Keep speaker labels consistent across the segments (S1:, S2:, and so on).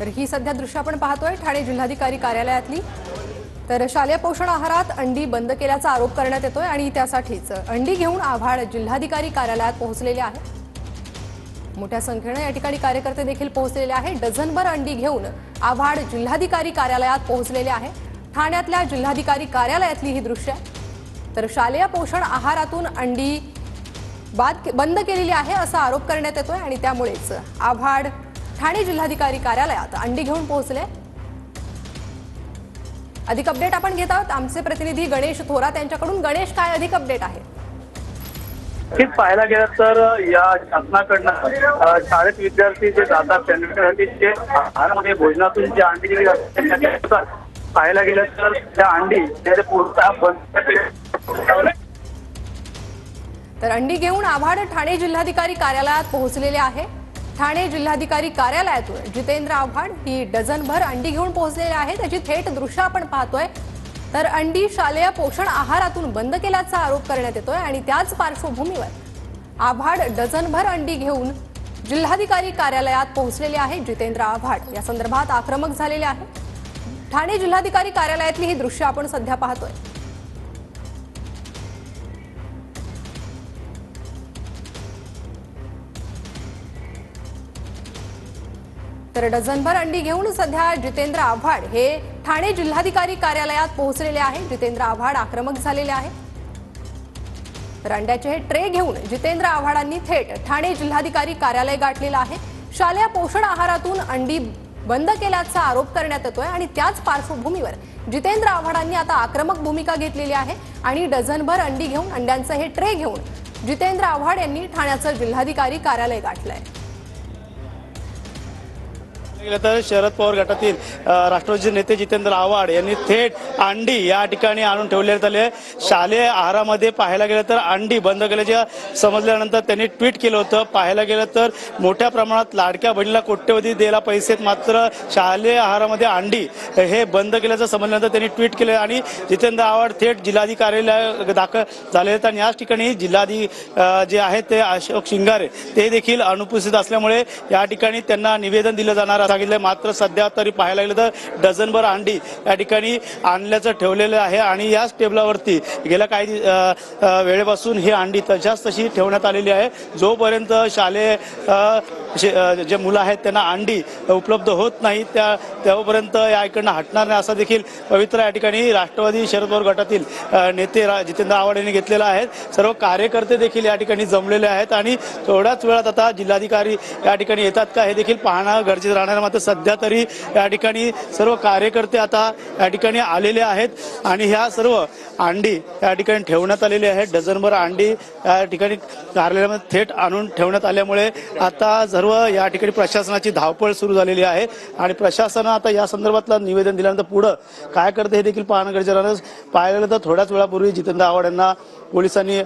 S1: तर ही सध्या दृश्य आपण पाहतोय. ठाणे जिल्हाधिकारी कार्यालयातली. तर शालेय पोषण आहारात अंडी बंद केल्याचा आरोप करण्यात येतोय आणि त्यासाठीच अंडी घेऊन आव्हाड जिल्हाधिकारी कार्यालयात पोहोचलेले आहे मोठ्या संख्येनं या ठिकाणी कार्यकर्ते देखील पोहोचलेले आहे डझनभर अंडी घेऊन आव्हाड जिल्हाधिकारी कार्यालयात पोहोचलेले आहे ठाण्यातल्या जिल्हाधिकारी कार्यालयातली ही दृश्य तर शालेय पोषण आहारातून अंडी बाद बंद केलेली आहे असा आरोप करण्यात येतोय आणि त्यामुळेच आव्हाड ठाणे जिल्हाधिकारी कार्यालयात अंडी घेऊन पोहोचले. अधिक अपडेट आपण घेत आहोत. आमचे प्रतिनिधी गणेश थोरात यांच्याकडून. गणेश काय अधिक अपडेट आहे?
S2: नक्कीच पाहायला गेलं तर या शासनाकडनं शाळेत विद्यार्थी जे जातात त्यांच्यासाठी जे आहारामध्ये भोजनातून जे अंडी दिली जातात पाहायला गेलं तर त्या अंडी त्याचे पूर्णतः बंद.
S1: तर अंडी घेऊन आव्हाड ठाणे जिल्हाधिकारी कार्यालयात पोहोचलेले आहे. ठाणे जिल्हाधिकारी कार्यालयातून जितेंद्र आव्हाड ही डझनभर अंडी घेऊन पोहोचलेले आहे त्याची थेट दृश्य आपण पाहतोय. तर अंडी शालेय पोषण आहारातून बंद केल्याचा आरोप करण्यात येतोय आणि त्याच पार्श्वभूमीवर आव्हाड डझनभर अंडी घेऊन जिल्हाधिकारी कार्यालयात पोहोचलेले आहे जितेंद्र आव्हाड. या संदर्भात आक्रमक झालेले आहे. ठाणे जिल्हाधिकारी कार्यालयातली ही दृश्य आपण सध्या पाहतोय. तर डझनभर अंडी घेऊन सध्या जितेंद्र आव्हाड हे ठाणे जिल्हाधिकारी कार्यालयात पोहोचलेले आहे जितेंद्र आव्हाड आक्रमक झालेले आहे तर अंड्याचे हे ट्रे घेऊन जितेंद्र आव्हाडांनी थेट ठाणे जिल्हाधिकारी कार्यालय गाठलेलं आहे. शालेय पोषण आहारातून अंडी बंद केल्याचा आरोप करण्यात येतोय आणि त्याच पार्श्वभूमीवर जितेंद्र आव्हाडांनी आता आक्रमक भूमिका घेतलेली आहे आणि डझनभर अंडी घेऊन अंड्यांचं हे ट्रे घेऊन जितेंद्र आव्हाड यांनी ठाण्याचं जिल्हाधिकारी कार्यालय गाठलंय.
S3: गेलं तर शरद पवार गटातील राष्ट्रवादीचे नेते जितेंद्र आव्हाड यांनी थेट अंडी या ठिकाणी आणून ठेवण्यात आले शालेय आहारामध्ये पाहायला गेलं तर अंडी बंद केल्याच्या समजल्यानंतर त्यांनी ट्विट केलं होतं. पाहायला गेलं तर मोठ्या प्रमाणात लाडक्या बहिणीला कोट्यवधी द्यायला पैसे मात्र शालेय आहारामध्ये अंडी हे बंद केल्याचं समजल्यानंतर त्यांनी ट्विट केलं आणि जितेंद्र आव्हाड थेट जिल्हाधिकारी दाखल झाले आहेत. आणि याच ठिकाणी जिल्हाधी जे आहेत ते अशोक शिंगारे ते देखील अनुपस्थित असल्यामुळे या ठिकाणी त्यांना निवेदन दिलं जाणार सांगितलं मात्र सध्या तरी पाहायला गेलं तर डझनभर अंडी या ठिकाणी आणल्याचं ठेवलेलं आहे आणि याच टेबलावरती गेल्या काही वेळेपासून ही अंडी तशाच तशी ठेवण्यात आलेली आहे. जोपर्यंत शालेय जे मुलं आहेत त्यांना अंडी उपलब्ध होत नाही त्या तेव्हापर्यंत या इकडनं हटणार नाही असा देखील पवित्र या ठिकाणी राष्ट्रवादी शरद पवार गटातील नेते रा- जितेंद्र आव्हाड यांनी घेतलेला आहे. सर्व कार्यकर्ते देखील या ठिकाणी जमलेले आहेत आणि थोड्याच वेळात आता जिल्हाधिकारी या ठिकाणी येतात का हे देखील पाहणं गरजेचं राहणार मात्र सध्या तरी या ठिकाणी सर्व कार्यकर्ते आता या ठिकाणी आलेले आहेत आणि ह्या सर्व अंडी या ठिकाणी ठेवण्यात आलेली आहेत. डझनभर अंडी या ठिकाणी कार्यालयामध्ये थेट आणून ठेवण्यात आल्यामुळे आता सर्व या ठिकाणी प्रशासनाची धावपळ सुरू झालेली आहे. आणि प्रशासनानं आता या संदर्भातलं निवेदन दिल्यानंतर पुढं काय करते हे देखील पाहणं गरजेचं पाहिलं गेलं तर थोड्याच वेळापूर्वी जितेंद्र आव्हाड यांना पोलिसांनी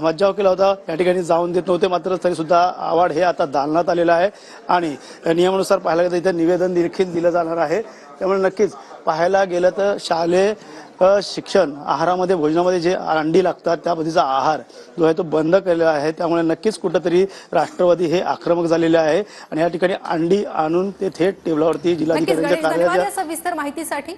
S3: मज्जाव केला होता. या ठिकाणी जाऊन देत नव्हते मात्र तरी सुद्धा आव्हाड हे आता दालनात आलेलं आहे. आणि नियमानुसार पाहायला गेलं इथे निवेदन देखील दिलं जाणार आहे. त्यामुळे नक्कीच पाहायला गेलं तर शालेय शिक्षण आहारामध्ये भोजनामध्ये जे अंडी लागतात त्या पद्धतीचा आहार जो आहे तो बंद केलेला आहे. त्यामुळे नक्कीच कुठंतरी राष्ट्रवादी हे आक्रमक झालेले आहे. आणि या ठिकाणी अंडी आणून ते थेट टेबलावरती जिल्हाधिकाऱ्यांच्या कार्यालयाच्या
S1: सविस्तर माहितीसाठी.